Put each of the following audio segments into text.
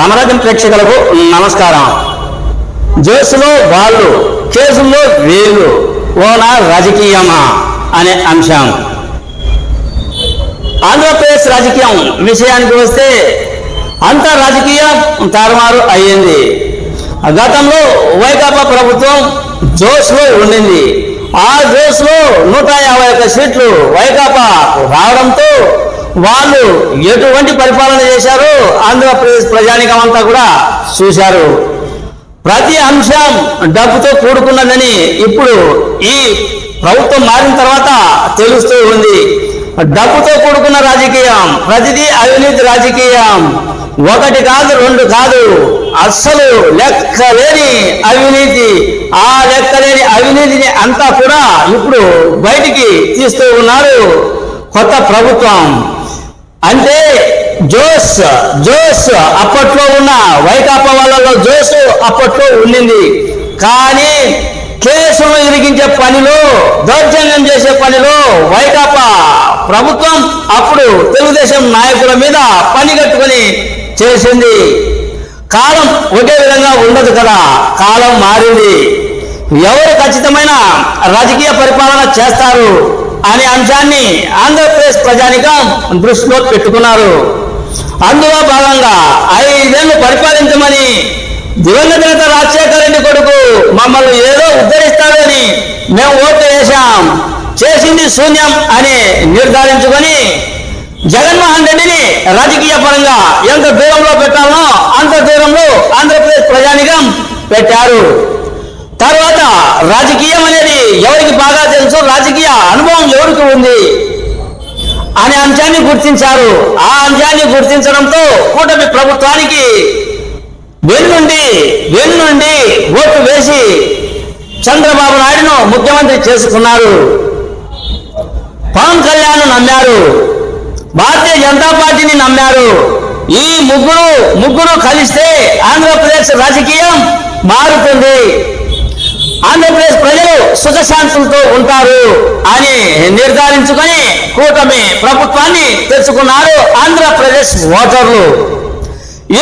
రమరాజం ప్రేక్షకులకు నమస్కారం. జోసులో వాళ్ళు కేసుల్లో వీళ్ళు ఓనా రాజకీయమా అనే అంశం. ఆంధ్రప్రదేశ్ రాజకీయం విషయానికి వస్తే అంత రాజకీయం తారుమారు అయ్యింది. గతంలో వైకాపా ప్రభుత్వం జోష్లో ఉండింది. ఆ జోష్లో నూట యాభై ఒక్క సీట్లు వైకాపా రావడంతో వాళ్ళు ఎటువంటి పరిపాలన చేశారో ఆంధ్రప్రదేశ్ ప్రజానికం అంతా కూడా చూశారు. ప్రతి అంశం డబ్బుతో కూడుకున్నదని ఇప్పుడు ఈ ప్రభుత్వం మారిన తర్వాత తెలుస్తూ ఉంది. డబ్బుతో కూడుకున్న రాజకీయం ప్రతిదీ అవినీతి రాజకీయం. ఒకటి కాదు రెండు కాదు. అస్సలు లెక్కలేని అవినీతి. ఆ లెక్కలేని అవినీతిని అంతా కూడా ఇప్పుడు బయటికి తీస్తూ ఉన్నారు కొత్త ప్రభుత్వం. అంటే జోస్ జోస్ అప్పట్లో ఉన్న వైకాపా వాళ్ళలో జోస్ అప్పట్లో ఉండింది. కానీ కేసును ఇరిగించే పనిలో దౌర్జన్యం చేసే పనిలో వైకాపా ప్రభుత్వం అప్పుడు తెలుగుదేశం నాయకుల మీద పని కట్టుకొని చేసింది. కాలం ఒకే విధంగా ఉండదు కదా కాలం మారింది. ఎవరు ఖచ్చితమైన రాజకీయ పరిపాలన చేస్తారు? అనే అంశాన్ని ఆంధ్రప్రదేశ్ ప్రజానికం దృష్టిలో పెట్టుకున్నారు. అందులో భాగంగా ఐదేళ్ళు పరిపాలించమని దివంగత నేత రాజశేఖర రెడ్డి కొడుకు మమ్మల్ని ఏదో ఉద్ధరిస్తాడని మేము ఓటు వేశాం. చేసింది శూన్యం అని నిర్ధారించుకొని జగన్మోహన్ రెడ్డిని రాజకీయ పరంగా ఎంత దూరంలో పెట్టాలో అంత దూరంలో ఆంధ్రప్రదేశ్ ప్రజానికం పెట్టారు. తర్వాత రాజకీయం అనేది ఎవరికి బాగా తెలుసు రాజకీయ అనుభవం ఎవరికి ఉంది? అనే అంశాన్ని గుర్తించారు. ఆ అంశాన్ని గుర్తించడంతో కూటమి ప్రభుత్వానికి వెన్నుండి వెన్నుండి ఓటు వేసి చంద్రబాబు నాయుడును ముఖ్యమంత్రి చేసుకున్నారు. పవన్ కళ్యాణ్ నమ్మారు. భారతీయ జనతా పార్టీని నమ్మారు. ఈ ముగ్గురు ముగ్గురు కలిస్తే ఆంధ్రప్రదేశ్ రాజకీయం మారుతుంది. ఆంధ్రప్రదేశ్ ప్రజలు సుఖశాంతులతో ఉంటారు అని నిర్ధారించుకొని కూటమి ప్రభుత్వాన్ని తెచ్చుకున్నారు ఆంధ్రప్రదేశ్ ఓటర్లు.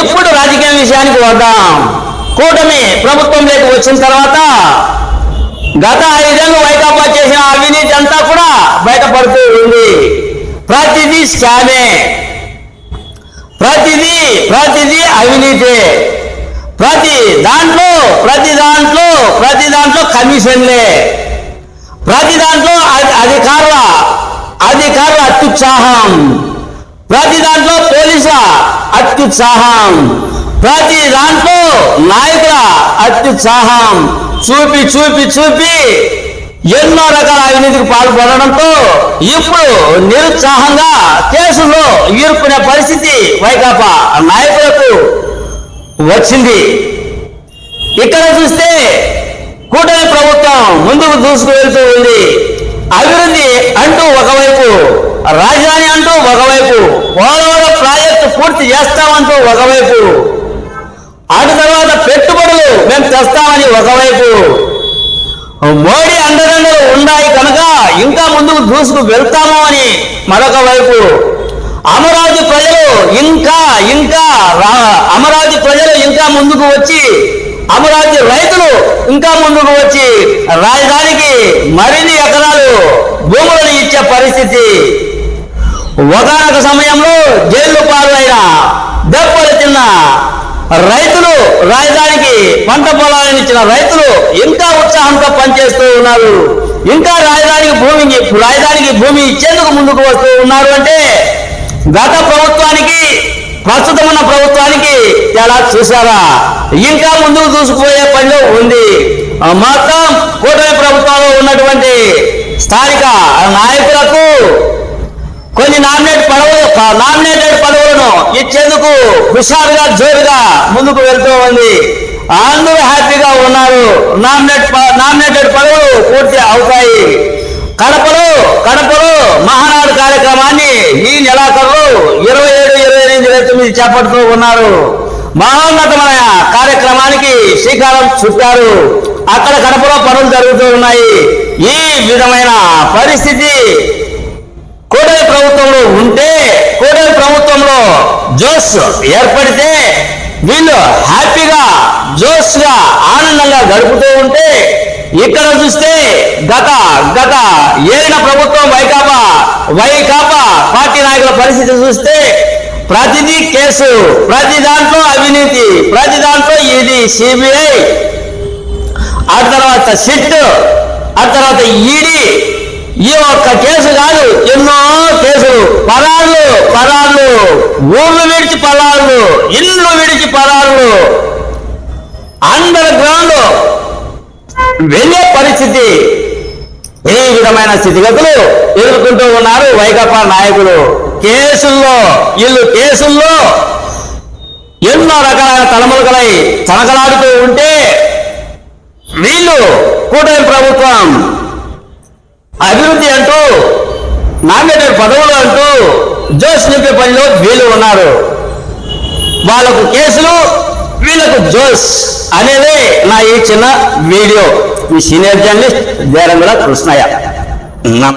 ఇప్పుడు రాజకీయ విషయానికి వద్దాం. కూటమి ప్రభుత్వంలోకి వచ్చిన తర్వాత గత ఐదేళ్ళు వైకాపా చేసిన అవినీతి అంతా కూడా బయటపడుతూ ఉంది. ప్రతిదీ స్కామే. ప్రతిదీ ప్రతిదీ అవినీతే. ప్రతి దాంట్లో ప్రతి దాంట్లో ప్రతి దాంట్లో కమిషన్లే. ప్రతి దాంట్లో అధి- అధికారుల అధికారుల అత్యుత్సాహం. ప్రతి దాంట్లో పోలీసుల అత్యుత్సాహం. ప్రతి దాంట్లో నాయకుల అత్యుత్సాహం. చూపి చూపి చూపి ఎన్నో రకాల అవినీతికి పాల్పడడంతో ఇప్పుడు నిరుత్సాహంగా కేసులో ఇరుక్కునే పరిస్థితి వైకాపా నాయకులకు వచ్చింది. ఇక్కడ చూస్తే కూటమి ప్రభుత్వం ముందుకు దూసుకు వెళ్తూ ఉంది. అభివృద్ధి అంటూ ఒకవైపు రాజధాని అంటూ ఒకవైపు పోలవరం ప్రాజెక్టు పూర్తి చేస్తామంటూ ఒకవైపు అటు తర్వాత పెట్టుబడులు మేము తెస్తామని ఒకవైపు. మోడీ అండదండలు ఉన్నాయి కనుక ఇంకా ముందుకు దూసుకు వెళ్తాము అని మరొక వైపు. అమరావతి ప్రజలు ఇంకా ఇంకా అమరాజు అమరావతి ప్రజలు ఇంకా ముందుకు వచ్చి అమరావతి రైతులు ఇంకా ముందుకు వచ్చి రాజధానికి మరిన్ని ఎకరాలు భూములను ఇచ్చే పరిస్థితి. ఒకనొక సమయంలో జైలు పాలైన దెబ్బలు తిన్న రైతులు రాజధానికి పంట పొలాలను ఇచ్చిన రైతులు ఇంకా ఉత్సాహంతో పనిచేస్తూ ఉన్నారు. ఇంకా రాజధానికి భూమి రాజధానికి భూమి ఇచ్చేందుకు ముందుకు వస్తూ ఉన్నారు అంటే గత ప్రభుత్వానికి ప్రస్తుతం ఉన్న ప్రభుత్వానికి ఎలా చూసారా ఇంకా ముందుకు దూసుకుపోయే పనిలో ఉంది. మొత్తం కూటమి ప్రభుత్వంలో ఉన్నటువంటి స్థానిక నాయకులకు కొన్ని నామినేట్ పదవులు నామినేటెడ్ పదవులను ఇచ్చేందుకు హుషారుగా జోరుగా ముందుకు వెళ్తూ ఉంది. అందరూ హ్యాపీగా ఉన్నారు. నామినేట్ ప- నామినేటెడ్ పదవులు పూర్తి అవుతాయి. కడపలో కడపలో మహానాడు కార్యక్రమాన్ని ఈ నెలాఖరులో ఇరవై ఏడు ఇరవై ఎనిమిది తొమ్మిది చేపడుతూ ఉన్నారు. మహోన్నతమైన కార్యక్రమానికి శ్రీకారం చుట్టారు. అక్కడ కడపలో పనులు జరుగుతూ ఉన్నాయి. ఈ విధమైన పరిస్థితి కూటమి ప్రభుత్వంలో ఉంటే కూటమి ప్రభుత్వంలో జోష్ ఏర్పడితే వీళ్ళు హ్యాపీగా జోష్గా ఆనందంగా గడుపుతూ ఉంటే ఇక్కడ చూస్తే గత గత ఏలిన ప్రభుత్వం వైకాపా వైకాపా పార్టీ నాయకుల పరిస్థితి చూస్తే ప్రతిదీ కేసు ప్రతి దాంట్లో అవినీతి ప్రతి దాంట్లో ఇది సిబిఐ ఆ తర్వాత సిట్ ఆ తర్వాత ఈడీ ఈ ఒక్క కేసు కాదు ఎన్నో కేసులు పరాళ్ళు పరాళ్ళు ఊళ్ళు విడిచి పరాళ్ళు ఇల్లు విడిచి పరాళ్ళు అండర్ గ్రౌండ్ వెళ్ళే పరిస్థితి ఈ విధమైన స్థితిగతులు ఎదుర్కొంటూ ఉన్నారు వైకాపా నాయకులు? కేసుల్లో వీళ్ళు కేసుల్లో ఎన్నో రకాలైన తలములకలై తనకలాడుతూ ఉంటే వీళ్ళు కూటమి ప్రభుత్వం అభివృద్ధి అంటూ నామినేటెడ్ పదవులు అంటూ జోష్ నింపే పనిలో వీళ్ళు ఉన్నారు. వాళ్ళకు కేసులు వీళ్ళకు జోస్ అనేదే నా ఈ చిన్న వీడియో. మీ సీనియర్ జర్నలిస్ట్ దేరంగుల కృష్ణయ్య.